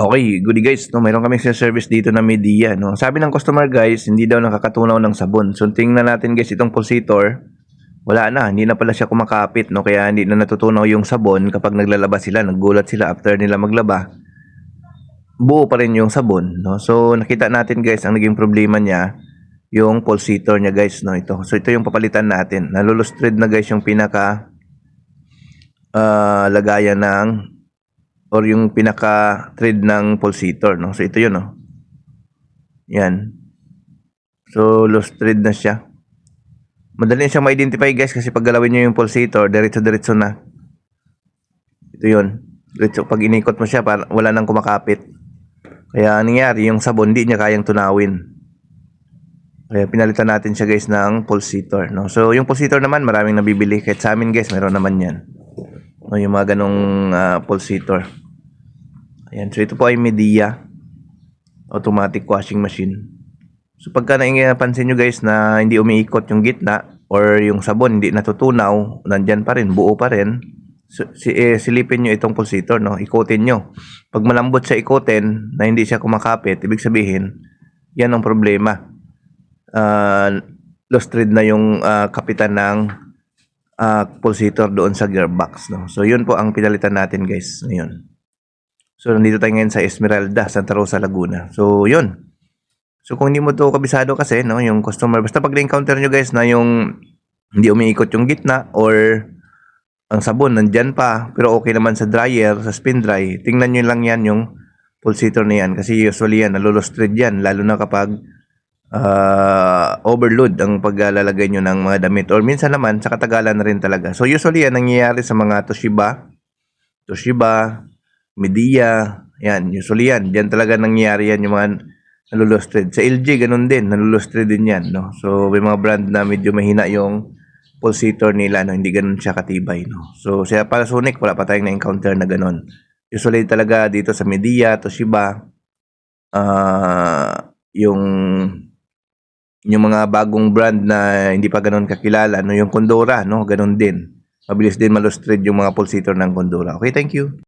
Okay, goody guys, no, mayroon kaming service dito na media, no. Sabi ng customer guys, hindi daw nakakatunaw ng sabon. So tingnan natin guys itong pulsator. Wala na, hindi na pala siya kumakapit, no. Kaya hindi na natutunaw yung sabon kapag naglalaba sila, naggulat sila after nila maglaba. Buo pa rin yung sabon, no. So nakita natin guys, ang naging problema niya yung pulsator niya guys, no. Ito. So ito yung papalitan natin. Nalulustred na guys yung pinaka ah, lagayan ng or yung pinaka thread ng pulsator no? So ito yun no? Yan. So lost thread na siya. Madali siyang ma-identify guys kasi pag galawin nyo yung pulsator diretso diretso na. Ito yun. Diretso pag inikot mo siya para wala nang kumakapit. Kaya ang nangyari yung sabon di niya kayang tunawin. Kaya pinalitan natin siya guys ng pulsator no? So yung pulsator naman maraming nabibili. Kahit sa amin guys meron naman yan. No, yung mga ganong ah, pulsator Ayan, so ito po ay Media automatic washing machine. So pagka napansin nyo guys na hindi umiikot yung gitna or yung sabon hindi natutunaw, nandyan pa rin, buo pa rin, so, si, eh, silipin nyo itong pulsator, no? ikutin nyo. Pag malambot siya ikutin na hindi siya kumakapit, ibig sabihin, yan ang problema. Uh, lost thread na yung ah, kapitan ng ah, pulsator doon sa gearbox. No? So yun po ang pinalitan natin guys ngayon. So, nandito tayo ngayon sa Esmeralda, Santa Rosa, Laguna. So, yun. So, kung hindi mo to kabisado kasi, no, yung customer, basta pag na-encounter nyo guys na yung hindi umiikot yung gitna or ang sabon nandyan pa, pero okay naman sa dryer, sa spin dry, tingnan nyo lang yan yung pulsator na yan. Kasi usually yan, nalulustred yan, lalo na kapag ah, overload ang paglalagay nyo ng mga damit. Or minsan naman, sa katagalan na rin talaga. So, usually yan, nangyayari sa mga Toshiba, Toshiba, Media, yan, usually yan. Diyan talaga nangyayari yan yung mga nalulustred. Sa LG, ganun din, nalulustred din yan, no? So, may mga brand na medyo mahina yung pulsator nila, no? Hindi ganun siya katibay, no? So, sa Panasonic, wala pa tayong na-encounter na ganun. Usually talaga dito sa Media, Toshiba, ah yung yung mga bagong brand na hindi pa ganun kakilala, no? Yung Condora, no? Ganun din. Mabilis din malustred yung mga pulsator ng Condora. Okay, thank you.